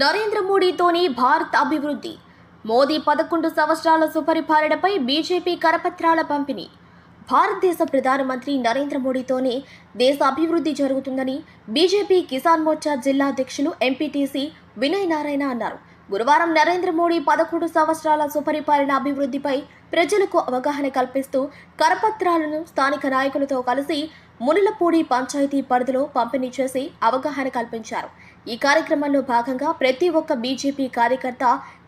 నరేంద్ర మోడీతోని భారత్ అభివృద్ధి. మోదీ పదకొండు సంవత్సరాల సుపరిపాలనపై బీజేపీ కరపత్రాల పంపిణీ. భారతదేశ ప్రధానమంత్రి నరేంద్ర మోడీతోనే దేశ అభివృద్ధి జరుగుతుందని బీజేపీ కిసాన్ మోర్చా జిల్లా అధ్యక్షులు ఎంపీటీసీ వినయ్ నారాయణ అన్నారు. గురువారం నరేంద్ర మోడీ పదకొండు సంవత్సరాల సుపరిపాలన అభివృద్ధిపై ప్రజలకు అవగాహన కల్పిస్తూ కరపత్రాలను స్థానిక నాయకులతో కలిసి మునులపూడి పంచాయతీ పరిధిలో పంపిణీ చేసి అవగాహన కల్పించారు. ఈ కార్యక్రమంలో భాగంగా ప్రతి ఒక్క బీజేపీ కార్యకర్త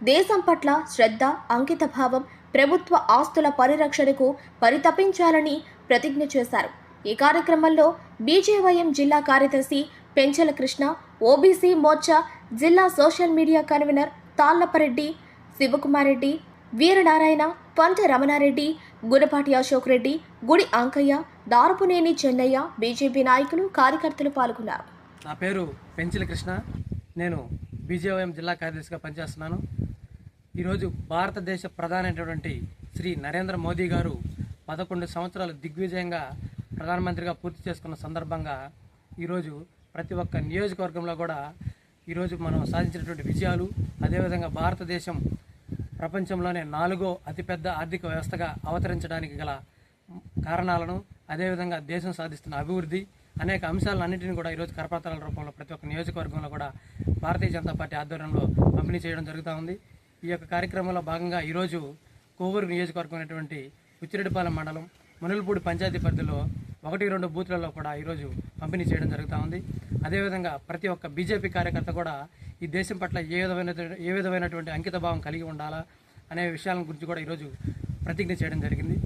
దేశం పట్ల శ్రద్ధ అంకితభావం ప్రభుత్వ ఆస్తుల పరిరక్షణకు పరితపించాలని ప్రతిజ్ఞ చేశారు. ఈ కార్యక్రమంలో బీజేవైఎం జిల్లా కార్యదర్శి పెంచల కృష్ణ ఓబీసీ మోర్చా జిల్లా social media convener Tallapareddy Sivakumareddy Veeranarayana Panta Ramanareddy Gunapati Ashok Reddy గుడి అంకయ్య దారుపునేని చెన్నయ్య బీజేపీ నాయకులు కార్యకర్తలు పాల్గొన్నారు. నా పేరు పెంచిల కృష్ణ. నేను బీజేవైఎం జిల్లా కార్యదర్శిగా పనిచేస్తున్నాను. ఈరోజు భారతదేశ ప్రధానమైనటువంటి శ్రీ నరేంద్ర మోదీ గారు పదకొండు సంవత్సరాలు దిగ్విజయంగా ప్రధానమంత్రిగా పూర్తి చేసుకున్న సందర్భంగా ఈరోజు ప్రతి ఒక్క నియోజకవర్గంలో కూడా ఈరోజు మనం సాధించినటువంటి విజయాలు అదేవిధంగా భారతదేశం ప్రపంచంలోనే నాలుగో అతిపెద్ద ఆర్థిక వ్యవస్థగా అవతరించడానికి గల కారణాలను అదేవిధంగా దేశం సాధిస్తున్న అభివృద్ధి అనేక అంశాలన్నింటినీ కూడా ఈరోజు కరపత్రాల రూపంలో ప్రతి ఒక్క నియోజకవర్గంలో కూడా భారతీయ జనతా పార్టీ ఆధ్వర్యంలో పంపిణీ చేయడం జరుగుతూ ఉంది. ఈ యొక్క కార్యక్రమంలో భాగంగా ఈరోజు కోవూరు నియోజకవర్గం అయినటువంటి ఉచ్చిరెడ్డిపాలెం మండలం మనులపూడి పంచాయతీ పరిధిలో ఒకటి రెండు బూత్లలో కూడా ఈరోజు పంపిణీ చేయడం జరుగుతూ ఉంది. అదేవిధంగా ప్రతి ఒక్క బీజేపీ కార్యకర్త కూడా ఈ దేశం పట్ల ఏ విధమైన ఏ విధమైనటువంటి అంకితభావం కలిగి ఉండాలా అనే విషయాల గురించి కూడా ఈరోజు ప్రతిజ్ఞ చేయడం జరిగింది.